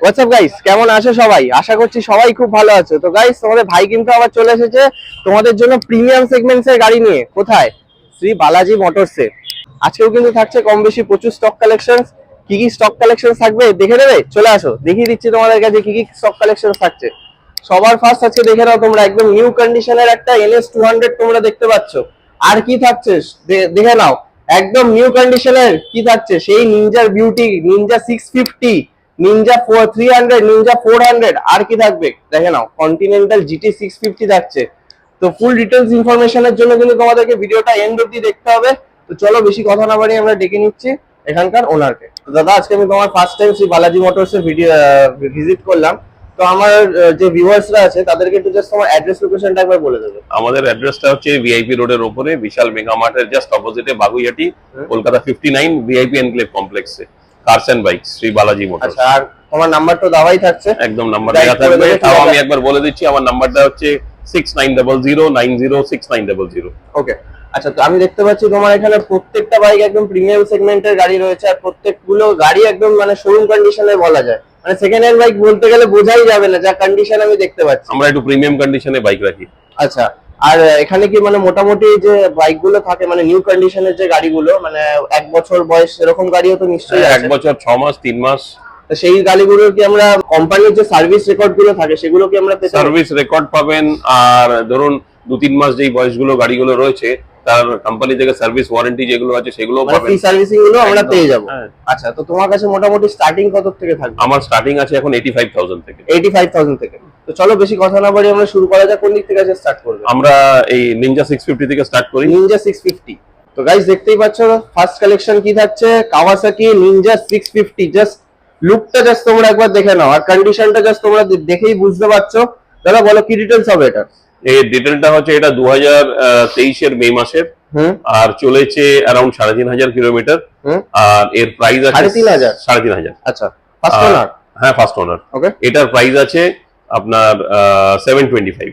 WhatsApp guys কেমন আছো সবাই? আশা করছি সবাই খুব ভালো আছো। তো গাইস তোমাদের ভাই কিন্তু আবার চলে এসেছে তোমাদের জন্য প্রিমিয়াম সেগমেন্টস এর গাড়ি নিয়ে। কোথায়? শ্রী বালাজি মোটরসে। আজকেও কিন্তু থাকছে কম বেশি প্রচুর স্টক কালেকশন কি কি স্টক কালেকশন থাকবে দেখে নেবে? চলে আসো। দেখিয়ে দিচ্ছি তোমাদের কাছে কি কি স্টক কালেকশন থাকছে। সবার ফার্স্ট আজকে দেখে নাও তোমরা, একদম নিউ কন্ডিশনের একটা এনএস টু হান্ড্রেড তোমরা দেখতে পাচ্ছ। আর কি থাকছে? দেখে নাও। একদম নিউ কন্ডিশনের কি থাকছে? সেই নিনজার beauty ninja six fifty ninja four three hundred ninja four hundred আর কি থাকবে? দেখে নাও কন্টিনেন্টাল জিটি সিক্স ফিফটি থাকছে। তো ফুল ডিটেলস ইনফরমেশনের জন্য কিন্তু তোমাদেরকে ভিডিওটা এন্ড অব্দি দেখতে হবে। তো চলো বেশি কথা না বাড়িয়ে আমরা ডেকে নিচ্ছি এখানকার ওনারকে তো দাদা আজকে আমি তোমার first time Shri Balaji motors এর ভিডিও ভিজিট করলাম। তো আমার যে ভিউয়ার্সরা আছে তাদেরকে একটু জাস্ট তোমার অ্যাড্রেস লোকেশনটা একবার বলে দেবে। আমাদের অ্যাড্রেসটা হচ্ছে ভিআইপি রোডের ওপরে বিশাল মেগা মার্টের জাস্ট অপোজিটে Baguiati Kolkata fifty nine VIP enclave কমপ্লেক্সে cars and bike Shri Balaji motor আচ্ছা আর তোমার নাম্বার তো দেওয়াই থাকছে। একদম নাম্বার দেওয়া থাকবে। তাও আমি একবার বলে দিচ্ছি আমার নাম্বারটা হচ্ছে six nine double zero nine zero six nine double zero okay আচ্ছা তো আমি দেখতে পাচ্ছি তোমার এখানে প্রত্যেকটা বাইক একদম প্রিমিয়াম সেগমেন্টের গাড়ি রয়েছে আর প্রত্যেকগুলো গাড়ি একদম মানে শোরুম কন্ডিশনে বলা যায়। মানে সেকেন্ড হ্যান্ড বাইক বলতে গেলে বোঝাই যাবে না যা কন্ডিশন আমি দেখতে পাচ্ছি। আমরা একটু প্রিমিয়াম কন্ডিশনে বাইক রাখি। আচ্ছা আর এখানে কি মানে মোটামুটি যে বাইকগুলো থাকে মানে নিউ কন্ডিশনের যে গাড়িগুলো মানে এক বছর বয়স এরকম গাড়িও তো নিশ্চয়ই এক বছর ছ মাস তিন মাস। সেই গাড়িগুলোর কি আমরা কোম্পানির যে সার্ভিস রেকর্ডগুলো থাকে সেগুলো কি আমরা সার্ভিস রেকর্ড পাবেন আর ধরুন দু তিন মাস যেই বয়সগুলো গাড়িগুলো রয়েছে তার কোম্পানি থেকে সার্ভিস ওয়ারেন্টি যেগুলো আছে সেগুলো মানে পাবেন। ফ্রি সার্ভিসিংগুলো আমরা পেয়ে যাব। হ্যাঁ। আচ্ছা তো তোমার কাছে মোটামুটি স্টার্টিং কত থেকে থাকবে? আমার স্টার্টিং আছে এখন এইটি ফাইভ থাউজেন্ড থেকে। এইটি ফাইভ থাউজেন্ড থেকে। তো চলো বেশি কথা না বাড়ি আমরা শুরু করা যাক কোন দিক থেকে স্টার্ট করবে? আমরা এই নিনজা সিক্স ফিফটি থেকে স্টার্ট করি। নিনজা সিক্স ফিফটি তো গাইস দেখতেই পাচ্ছ ফার্স্ট কালেকশন কি থাকছে? Kawasaki ninja six fifty just লুকটা জাস্ট তোমরা একবার দেখে নাও। আর কন্ডিশনটা জাস্ট তোমরা দেখেই বুঝতে পারছ। দাদা বলো কি ডিটেলস হবে এটা এই ডিটেলটা হচ্ছে এটা দু হাজার তেইশের মে মাসের। আর চলেছে তিন হাজার কিলোমিটার। হুম। আর এর প্রাইস আছে সাড়ে তিন হাজার? সাড়ে তিন হাজার। আচ্ছা ফার্স্ট ওনার হ্যাঁ ফার্স্ট ওনার ওকে এটার প্রাইস আছে আপনার seven twenty five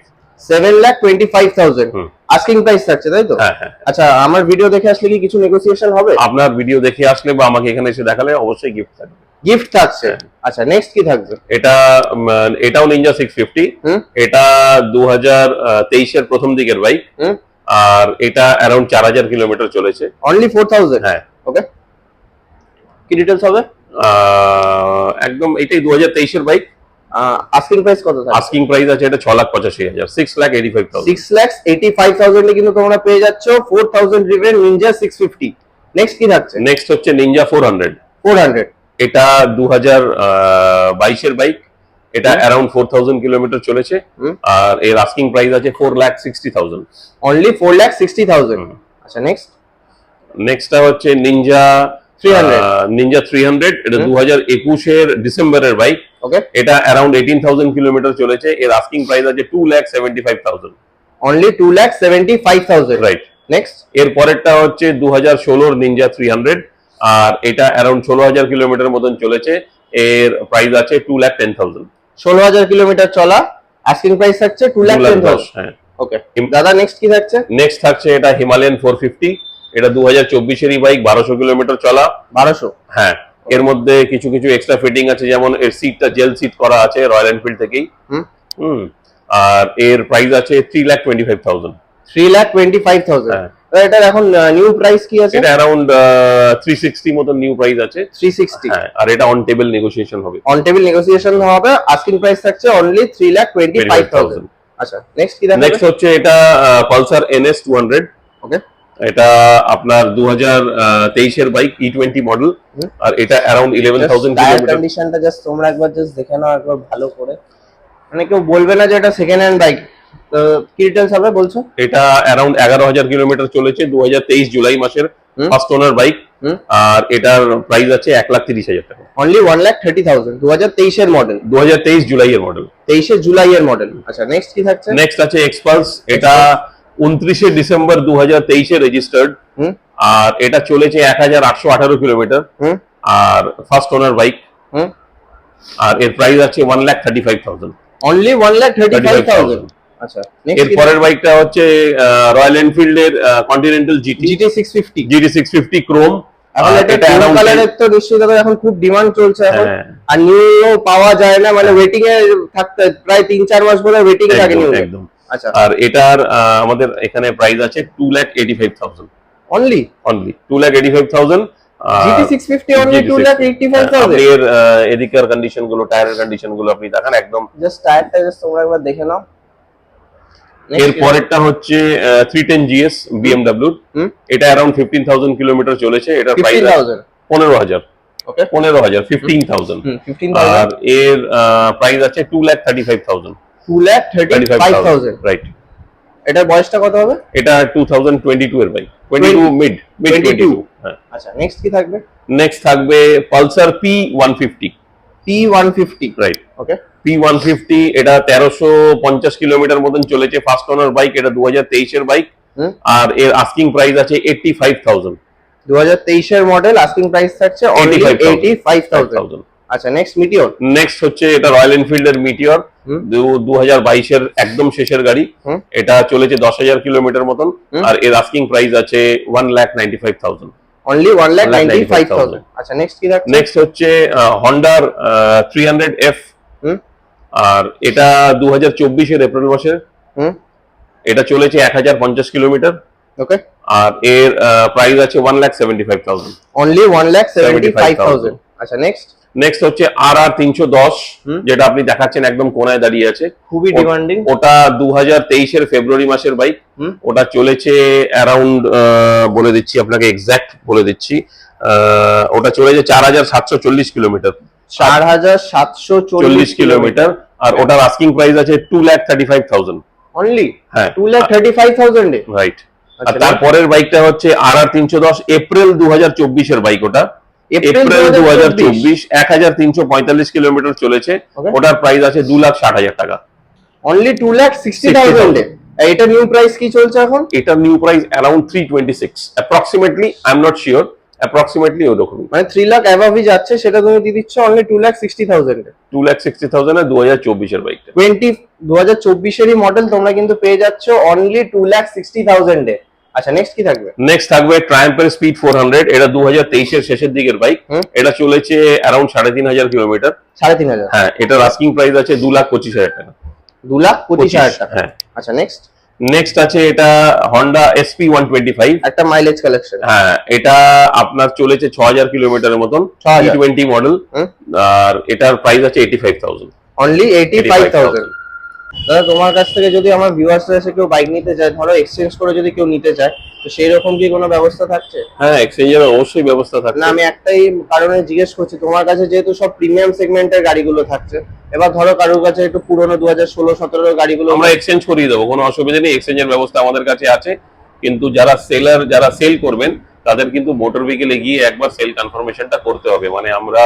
seven lakh twenty five thousand asking price থাকছে তাই তো? হ্যাঁ হ্যাঁ। আচ্ছা আমার ভিডিও দেখে আসলে কি কিছু নেগোসিয়েশন হবে? আপনার ভিডিও দেখে আসলে বা আমাকে এখানে এসে দেখালে অবশ্যই গিফট থাকবে। গিফট থাকছে? আচ্ছা নেক্সট কি থাকছে এটা এটাও নিনজা সিক্স ফিফটি এটা দু হাজার তেইশের প্রথম দিকের বাইক আর এটা অ্যারাউন্ড চার হাজার কিলোমিটার চলেছে। অনলি ফোর থাউজেন্ড হ্যাঁ। ওকে কি ডিটেলস হবে? একদম এটাই দু হাজার তেইশের বাইক আস্কিং প্রাইস কত থাকছে আস্কিং প্রাইস আছে এটা ছ লাখ পঁচাশি হাজার six lakh eighty five thousand six lakhs eighty five কিন্তু তোমরা পেয়ে যাচ্ছ four thousand ridden ninja six fifty next কি থাকছে? নেক্সট হচ্ছে ninja four hundred four hundred এটা দু হাজার বাইশের বাইক এটা ফোর থাউজেন্ড কিলোমিটার চলেছে। আর এর আস্কিং প্রাইস আছে four lakh sixty thousand only four lakh sixty thousand আচ্ছা নেক্সট নেক্সটটা হচ্ছে নিনজা 300 নিনজা থ্রি হান্ড্রেড এটা হুম। দু হাজার একুশের ডিসেম্বরের বাইক ওকে এটা এইটিন থাউজেন্ড কিলোমিটার চলেছে। এর আস্কিং প্রাইস আছে two lakh seventy five thousand only two lakh seventy five thousand right next এর পরেরটা হচ্ছে দু হাজার ষোলোর নিনজা থ্রি হান্ড্রেড আর এটা কিলোমিটার মতন চলেছে। এর প্রাইস আছে টু ল্যাখ টেন থাউজেন্ড ষোলো হাজার কিলোমিটার চলা। আস্কিং প্রাইস থাকছে টু ল্যাখ টেন থাউজেন্ড হ্যাঁ। ওকে দাদা নেক্সট কি থাকছে? নেক্সট থাকছে এটা হিমালয়ান ফোর ফিফটি এটা দু হাজার চব্বিশেরই বাইক বারোশো কিলোমিটার চলা। বারোশো? হ্যাঁ। এর মধ্যে কিছু কিছু এক্সট্রা ফিটিং আছে যেমন এর সিটটা জেল সিট করা আছে রয়্যাল এনফিল্ড থেকেই। হুম। আর এর প্রাইস আছে three lakh twenty five thousand three lakh twenty five thousand. এটার এখন নিউ প্রাইস কি আছে? এটা থ্রি সিক্সটি মতন নিউ প্রাইস আছে। থ্রি সিক্সটি হ্যাঁ আর এটা অন টেবিল নেগোসিয়েশন হবে। অন টেবিল নেগোসিয়েশন হবে আস্কিং প্রাইস থাকছে only three lakh twenty five thousand আচ্ছা নেক্সট কি দেখাবে? নেক্সট হচ্ছে এটা পালসার টু হান্ড্রেড ওকে এটা আপনার দু হাজার তেইশের বাইক ই টোয়েন্টি মডেল। আর এটা অ্যারাউন্ড ইলেভেন থাউজেন্ড কিলোমিটার কন্ডিশনটা জাস্ট তোমরা একবার জাস্ট দেখে নাও একবার ভালো করে। মানে কেউ বলবে না যে এটা সেকেন্ড হ্যান্ড বাইক কি ডিটেলস হবে বলছো? এটা অ্যারাউন্ড এগারো হাজার কিলোমিটার চলেছে দু হাজার তেইশ জুলাই মাসের। ফার্স্ট ওনার বাইক আর এটার প্রাইস আছে এক লাখ তিরিশ হাজার টাকা। Only one lakh thirty thousand দু হাজার তেইশের মডেল দু হাজার তেইশ জুলাইয়ের মডেল তেইশে জুলাই এর মডেল আচ্ছা নেক্সট কি থাকছে? নেক্সট আছে এক্সপালস এটা উনত্রিশে ডিসেম্বর দু হাজার তেইশে রেজিস্টার্ড আর এটা চলেছে এক হাজার আটশো আঠারো কিলোমিটার আর ফার্স্ট ওনার বাইক আর এর প্রাইস আছে one lakh thirty five thousand only one lakh thirty five thousand আচ্ছা এর পরের বাইকটা হচ্ছে Royal এনফিল্ডের Continental GT GT six fifty GT six fifty chrome এখন আর এটা এটা কালারের তো নিশ্চয়ই দাদা এখন খুব ডিমান্ড চলছে এখন। হ্যাঁ। আর নিউ পাওয়া যায় না মানে ওয়েটিং এ থাকতে প্রায় তিন চার মাস ধরে ওয়েটিং থাকে নিউ একদম। আর এটার আমাদের এখানে প্রাইস আছে two lakh eighty five thousand only only two lakh eighty five thousand এদিকের কন্ডিশনগুলো টায়ারের কন্ডিশনগুলো আপনি দেখান একদম। জাস্ট টায়ারটা জাস্ট তোমরা একবার দেখে নাও। এর পরেরটা হচ্ছে। এটা কিলোমিটার চলেছে প্রাইস হাজার। ওকে পনেরো হাজার ফিফটিন থাউজেন্ড হুম ফিফটিন আর এর প্রাইস আছে two lakh thirty five thousand right এটার বয়সটা কত হবে? এটা টু থাউজেন্ড টোয়েন্টি টু এর bike twenty two mid mid twenty two 22 আচ্ছা নেক্সট কি থাকবে? নেক্সট থাকবে Pulsar P one fifty P one fifty right okay P one fifty এটা তেরোশো পঞ্চাশ কিলোমিটার মতন চলেছে ফার্স্ট ওনার বাইক এটা দু হাজার তেইশের বাইক। আর এর আস্কিং প্রাইস আছে এইটটি ফাইভ থাউজেন্ড দু হাজার তেইশের মডেল আস্কিং প্রাইস থাকছে অনলি 85,000 এইটি ফাইভ থাউজেন্ড আচ্ছা নেক্সট মিটিওর নেক্সট হচ্ছে এটা রয়্যাল এনফিল্ড এর মিটিওর। দু হাজার বাইশের একদম শেষের গাড়ি। এটা চলেছে দশ হাজার কিলোমিটার মতন আর এর আস্কিং প্রাইস আছে one lakh ninety five thousand only one lakh ninety five thousand আচ্ছা নেক্সট কি থাকছে? নেক্সট হচ্ছে হন্ডার থ্রি হান্ড্রেড এফ। আর এটা দু হাজার চব্বিশের এপ্রিল মাসের। এটা চলেছে এক হাজার পঞ্চাশ কিলোমিটার। ওকে আর এর প্রাইস আছে one lakh seventy five thousand only one lakh seventy five thousand আচ্ছা নেক্সট নেক্সট হচ্ছে আর আর তিনশো দশ। যেটা আপনি দেখাচ্ছেন একদম কোনায় দাঁড়িয়ে আছে। খুবই ডিমান্ডিং ওটা দু হাজার তেইশের ফেব্রুয়ারি মাসের বাইক। ওটা চলেছে অ্যারাউন্ড বলে দিচ্ছি আপনাকে এক্সাক্ট বলে দিচ্ছি। ওটা চলেছে চার হাজার সাতশো চল্লিশ কিলোমিটার। চার হাজার সাতশো চল্লিশ কিলোমিটার। আর ওটার আস্কিং প্রাইস আছে two lakh thirty five thousand only হ্যাঁ। টু লাখ থার্টি ফাইভ থাউজেন্ডে রাইট আর আচ্ছা, তারপরের বাইকটা হচ্ছে আর আর তিনশো দশ এপ্রিল দু হাজার চব্বিশের বাইক ওটা। এপ্রিল দু হাজার চব্বিশ এক হাজার তিনশো পঁয়তাল্লিশ কিলোমিটার চলেছে। ওটার প্রাইস আছে দু লাখ ষাট হাজার টাকা। অনলি টু লাখ সিক্সটি থাউজেন্ডে এটা নিউ প্রাইস কি চলছে এখন? এটার new price around three twenty six approximately I am not sure approximately ওরকমই মানে থ্রি লাখ অ্যাভাবই যাচ্ছে সেটা তুমি দিয়ে দিচ্ছ অনলি টু লাখ সিক্সটি থাউজেন্ডে টু লাখ সিক্সটি থাউজেন্ড দু হাজার চব্বিশের বাইকটা টোয়েন্টি দু হাজার চব্বিশেরই মডেল তোমরা কিন্তু পেয়ে যাচ্ছ অনলি টু লাখ সিক্সটি থাউজেন্ডে আচ্ছা নেক্সট কি থাকবে? নেক্সট থাকবে ট্রায়াম্পের স্পিড ফোর হান্ড্রেড এটা দু হাজার তেইশের শেষের দিকের বাইক। এটা চলেছে তিন হাজার কিলোমিটার সাড়ে তিন হাজার। হ্যাঁ এটার আস্কিং প্রাইস আছে দু লাখ পঁচিশ হাজার টাকা। দু লাখ পঁচিশ হাজার টাকা। হ্যাঁ। আচ্ছা নেক্সট নেক্সট আছে এটা Honda SP one twenty five একটা মাইলেজ কালেকশন হ্যাঁ এটা আপনার চলেছে ছ হাজার কিলোমিটারের মতন 6,000 টোয়েন্টি মডেল। আর এটার প্রাইস আছে eighty five thousand only eighty five thousand দাদা তোমার কাছ থেকে যদি আমার ভিউয়ার্সরা এসে কেউ বাইক নিতে চায় ধরো এক্সচেঞ্জ করে যদি কেউ নিতে চায় তো সেই রকম কি কোনো ব্যবস্থা থাকছে? হ্যাঁ এক্সচেঞ্জের অবশ্যই ব্যবস্থা থাকে না আমি একটাই কারণে জিজ্ঞেস করছি তোমার কাছে যেহেতু সব প্রিমিয়াম সেগমেন্টের গাড়িগুলো থাকছে এবার ধরো কারোর কাছে একটু পুরনো দু হাজার ষোলো সতেরো গাড়িগুলো আমরা এক্সচেঞ্জ করিয়ে দেবো কোনো অসুবিধা নেই এক্সচেঞ্জের ব্যবস্থা আমাদের কাছে আছে কিন্তু যারা সেলার যারা সেল করবেন তাদের কিন্তু মোটর ভেহিকেলে গিয়ে একবার সেল কনফার্মেশনটা করতে হবে। মানে আমরা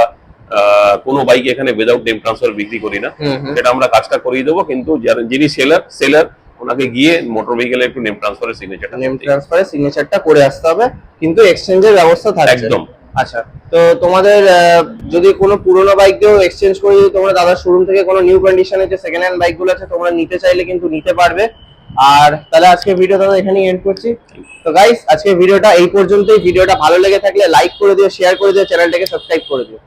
কোনো বাইক এখানে উইদাউট নেম ট্রান্সফার বিক্রি করি না। সেটা আমরা কাজটা করিয়ে দেবো কিন্তু যিনি সেলার সেলার ওনাকে গিয়ে মোটর ভেহিকেলে একটু নেম ট্রান্সফারের সিগনেচারটা নেম ট্রান্সফারের সিগনেচারটা করে আসতে হবে কিন্তু এক্সচেঞ্জের ব্যবস্থা থাকছে। একদম। আচ্ছা তো তোমাদের যদি কোনো পুরোনো বাইক দিয়েও এক্সচেঞ্জ করে যদি তোমরা দাদার শোরুম থেকে কোনো নিউ কন্ডিশনের যে সেকেন্ড হ্যান্ড বাইকগুলো আছে তোমরা নিতে চাইলে কিন্তু নিতে পারবে। আর তাহলে আজকে ভিডিও দাদা এখানেই এন্ড করছি। তো গাইস আজকে ভিডিওটা এই পর্যন্তই। ভিডিওটা ভালো লেগে থাকলে লাইক করে দিও শেয়ার করে দিও চ্যানেলটাকে সাবস্ক্রাইব করে দিও।